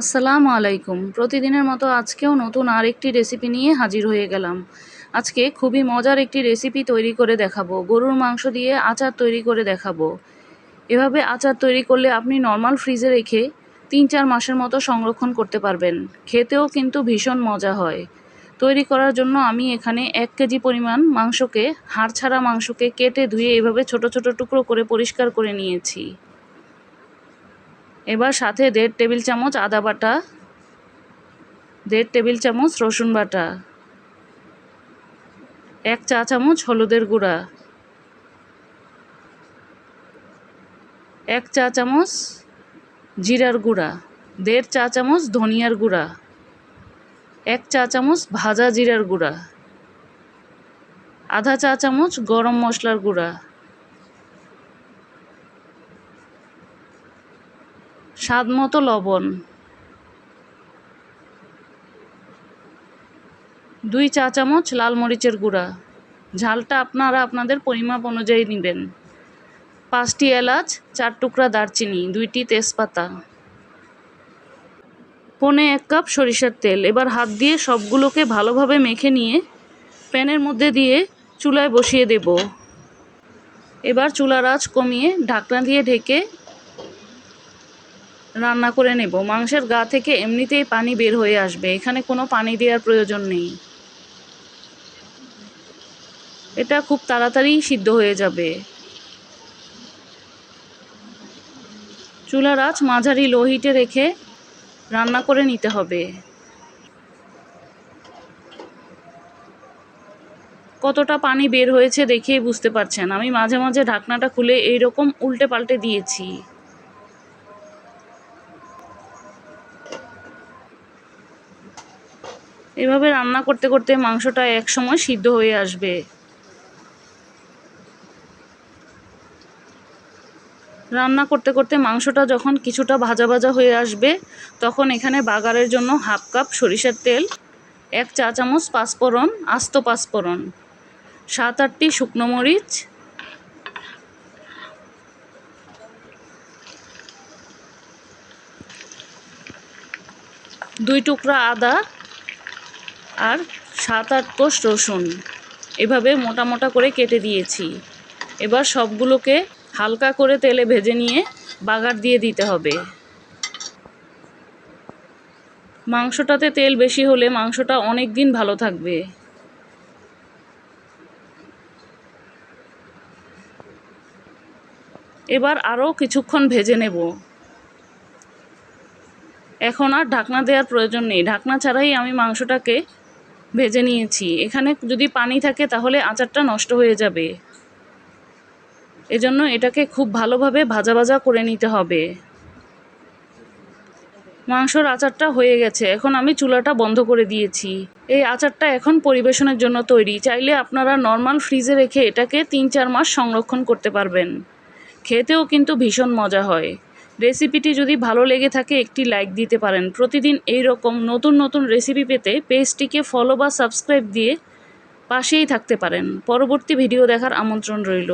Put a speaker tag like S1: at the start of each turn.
S1: আসসালামু আলাইকুম। প্রতিদিনের মতো আজকেও নতুন আরেকটি রেসিপি নিয়ে হাজির হয়ে গেলাম। আজকে খুবই মজার একটি রেসিপি তৈরি করে দেখাবো। গরুর মাংস দিয়ে আচার তৈরি করে দেখাবো। এভাবে আচার তৈরি করলে আপনি নর্মাল ফ্রিজে রেখে তিন চার মাসের মতো সংরক্ষণ করতে পারবেন। খেতেও কিন্তু ভীষণ মজা হয়। তৈরি করার জন্য আমি এখানে এক কেজি পরিমাণ মাংসকে হাড় ছাড়া মাংসকে কেটে ধুয়ে এভাবে ছোট ছোট টুকরো করে পরিষ্কার করে নিয়েছি। এবার সাথে দেড় টেবিল চামচ আদা বাটা, দেড় টেবিল চামচ রসুন বাটা, এক চা চামচ হলুদের গুঁড়া, এক চা চামচ জিরার গুঁড়া, দেড় চা চামচ ধনিয়ার গুঁড়া, এক চা চামচ ভাজা জিরার গুঁড়া, আধা চা চামচ গরম মশলার গুঁড়া স্বাদ মতো লবণ। দুই চা চামচ লাল মরিচের গুঁড়া। ঝালটা আপনারা আপনাদের পরিমাপ অনুযায়ী নেবেন। পাঁচটি এলাচ, চার টুকরা দারচিনি, দুইটি তেজপাতা। পনে এক কাপ সরিষার তেল। এবার হাত দিয়ে সবগুলোকে ভালোভাবে মেখে নিয়ে প্যানের মধ্যে দিয়ে চুলায় বসিয়ে দেব। এবার চুলার আঁচ কমিয়ে ঢাকনা দিয়ে ঢেকে রান্না করে নেব। মাংসের গা থেকে এমনিতেই পানি বের হয়ে আসবে। এখানে কোনো পানি দেওয়ার প্রয়োজন নেই। এটা খুব তাড়াতাড়ি সিদ্ধ হয়ে যাবে। চুলার আঁচ মাঝারি লো হিটে রেখে রান্না করে নিতে হবে। কতটা পানি বের হয়েছে দেখেই বুঝতে পারছেন? আমি মাঝে মাঝে ঢাকনাটা খুলে এইরকম উল্টে পাল্টে দিয়েছি। এভাবে রান্না করতে করতে মাংসটা এক সময় সিদ্ধ হয়ে আসবে। রান্না করতে করতে মাংসটা যখন কিছুটা ভাজা ভাজা হয়ে আসবে, তখন এখানে বাগারের জন্য হাফ কাপ সরিষার তেল, এক চা চামচ পাঁচফোড়ন, আস্ত পাঁচফোড়ন, সাত আটটি শুকনো মরিচ, দুই টুকরা আদা আর সাত আট কোষ রসুন। এভাবে মোটা মোটা করে কেটে দিয়েছি। এবার সবগুলোকে হালকা করে তেলে ভেজে নিয়ে বাগার দিয়ে দিতে হবে। মাংসটাতে তেল বেশি হলে মাংসটা অনেক দিন ভালো থাকবে। এবার আরও কিছুক্ষণ ভেজে নেব। এখন আর ঢাকনা দেওয়ার প্রয়োজন নেই। ঢাকনা ছাড়াই আমি মাংসটাকে ভেজে নিয়েছি। এখানে যদি পানি থাকে তাহলে আচারটা নষ্ট হয়ে যাবে। এজন্য এটাকে খুব ভালোভাবে ভাজা ভাজা করে নিতে হবে। মাংসর আচারটা হয়ে গেছে। এখন আমি চুলাটা বন্ধ করে দিয়েছি। এই আচারটা এখন পরিবেশনের জন্য তৈরি। চাইলে আপনারা নর্মাল ফ্রিজে রেখে এটাকে তিন চার মাস সংরক্ষণ করতে পারবেন। খেতেও কিন্তু ভীষণ মজা হয়। রেসিপিটি যদি ভালো লেগে থাকে, একটি লাইক দিতে পারেন। প্রতিদিন এই রকম নতুন নতুন রেসিপি পেতে পেজটিকে ফলো বা সাবস্ক্রাইব দিয়ে পাশেই থাকতে পারেন। পরবর্তী ভিডিও দেখার আমন্ত্রণ রইল।